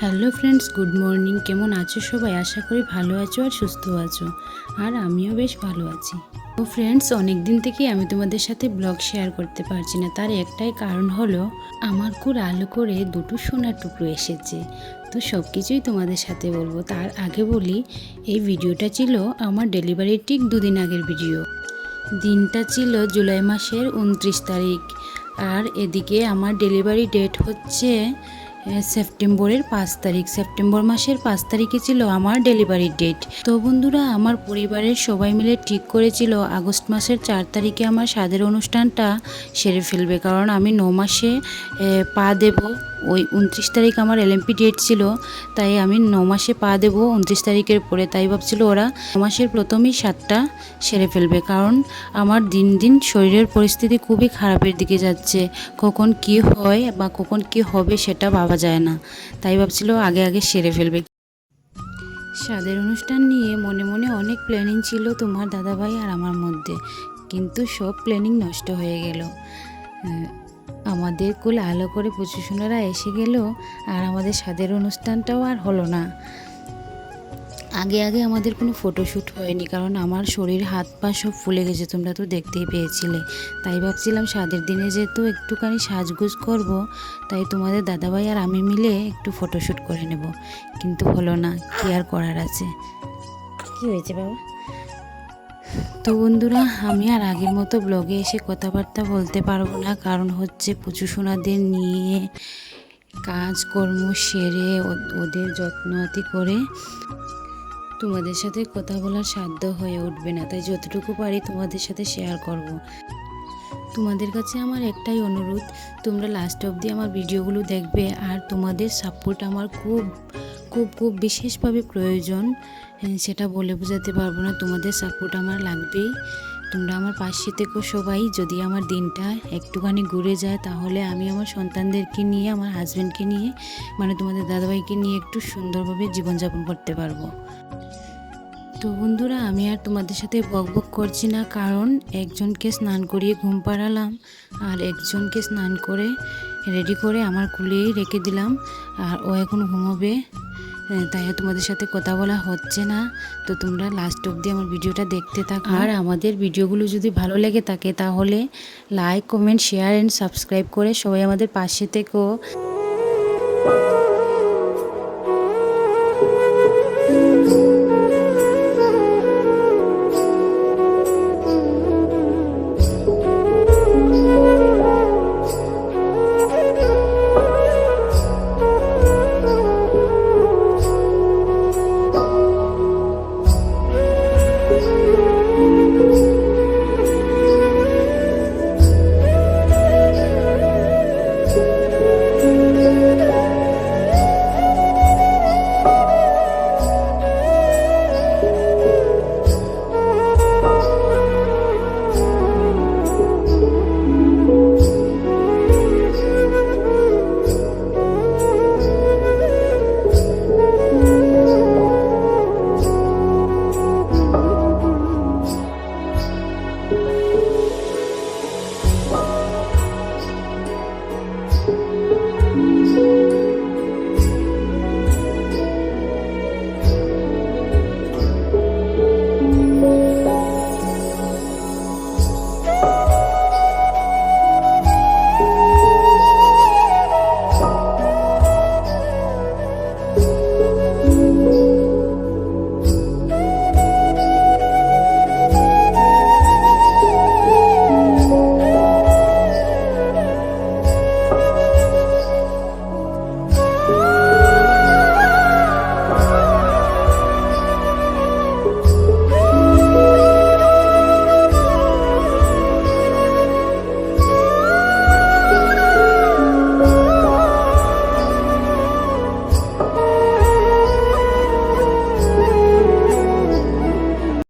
Hello friends, good morning. কেমন আছো সবাই? আশা করি ভালো আছো আর সুস্থ আছো। আর আমিও বেশ ভালো আছি। তো ফ্রেন্ডস অনেক দিন থেকেই আমি তোমাদের সাথে ব্লগ শেয়ার করতে পারছি না। তার একটাই কারণ হলো, আমার কুর আলো করে দুটো সোনার টুকরো এসেছে। তো সব কিছুই তোমাদের সাথে বলব। তার আগে বলি, এই ভিডিওটা ছিল আমার ডেলিভারির ঠিক দুদিন আগের ভিডিও। দিনটা ছিল জুলাই মাসের উনত্রিশ তারিখ। আর এদিকে আমার ডেলিভারি ডেট হচ্ছে সেপ্টেম্বরের পাঁচ তারিখ। সেপ্টেম্বর মাসের পাঁচ তারিখে ছিল আমার ডেলিভারি ডেট। তো বন্ধুরা, আমার পরিবারের সবাই মিলে ঠিক করেছিল, আগস্ট মাসের চার তারিখে আমার স্বাদের অনুষ্ঠানটা সেরে ফেলবে। কারণ আমি ন মাসে পা দেব। ওই উনত্রিশ তারিখ আমার এলএমপি ডেট ছিল, তাই আমি ন মাসে পা দেব উনত্রিশ তারিখের পরে। তাই ভাবছিল ওরা ন মাসের প্রথমেই সাতটা সেরে ফেলবে। কারণ আমার দিন দিন শরীরের পরিস্থিতি খুবই খারাপের দিকে যাচ্ছে। কখন কি হয় বা কখন কি হবে সেটা ভাবা যায় না। তাই ভাবছিল আগে আগে সেরে ফেলবে। স্বাদের অনুষ্ঠান নিয়ে মনে মনে অনেক প্ল্যানিং ছিল তোমার দাদাভাই আর আমার মধ্যে। কিন্তু সব প্ল্যানিং নষ্ট হয়ে গেল। আমাদের কুল আলো করে প্রশাসনেরা এসে গেল আর আমাদের স্বাদের অনুষ্ঠানটাও আর হলো না। আগে আগে আমাদের কোনো ফটোশ্যুট হয়নি কারণ আমার শরীর হাত পা সব ফুলে গেছে তোমরা তো দেখতেই পেয়েছিলে। তাই ভাবছিলাম স্বাদের দিনে যেহেতু একটুখানি সাজগুজ করব তাই তোমাদের দাদাভাই আর আমি মিলে একটু ফটোশ্যুট করে নেব। কিন্তু হলো না কি আর করার আছে? কি হয়েছে বাবা? তো বন্ধুরা আমি আর আগের মতো ব্লগে এসে কথাবার্তা বলতে পারব না কারণ হচ্ছে পুচু সোনাদের নিয়ে কাজকর্ম সেরে ও- ওদের যত্নআতি করে তোমাদের সাথে কথা বলার সাধ্য হয়ে উঠবে না, তাই যতটুকু পারি তোমাদের সাথে শেয়ার করব। তোমাদের কাছে আমার একটাই অনুরোধ, তোমরা লাস্ট অবধি আমার ভিডিওগুলো দেখবে আর তোমাদের সাপোর্ট আমার খুব খুব খুব বিশেষভাবে প্রয়োজন সেটা বলে বোঝাতে পারব না, তোমাদের সাপোর্ট আমার লাগবেই তোমরা আমার পাশে থেকো সবাই। যদি আমার দিনটা একটুখানি ঘুরে যায়, তাহলে আমি আমার সন্তানদেরকে নিয়ে, আমার হাজব্যান্ডকে নিয়ে মানে তোমাদের দাদাভাইকে নিয়ে একটু সুন্দরভাবে জীবনযাপন করতে পারব। তো বন্ধুরা, আমি আর তোমাদের সাথে বক বক করছি না, কারণ একজনকে স্নান করিয়ে ঘুম পাড়ালাম, আর একজনকে স্নান করে রেডি করে আমার কুলেই রেখে দিলাম, আর ও এখন ঘুমোবে। তাই তোমাদের সাথে কথা বলা হচ্ছে না। তো তোমরা লাস্ট অব্দি আমার ভিডিওটা দেখতে থাকো। আর আমাদের ভিডিওগুলো যদি ভালো লেগে থাকে তাহলে like comment share and subscribe করে সবাই আমাদের পাশে থেকো।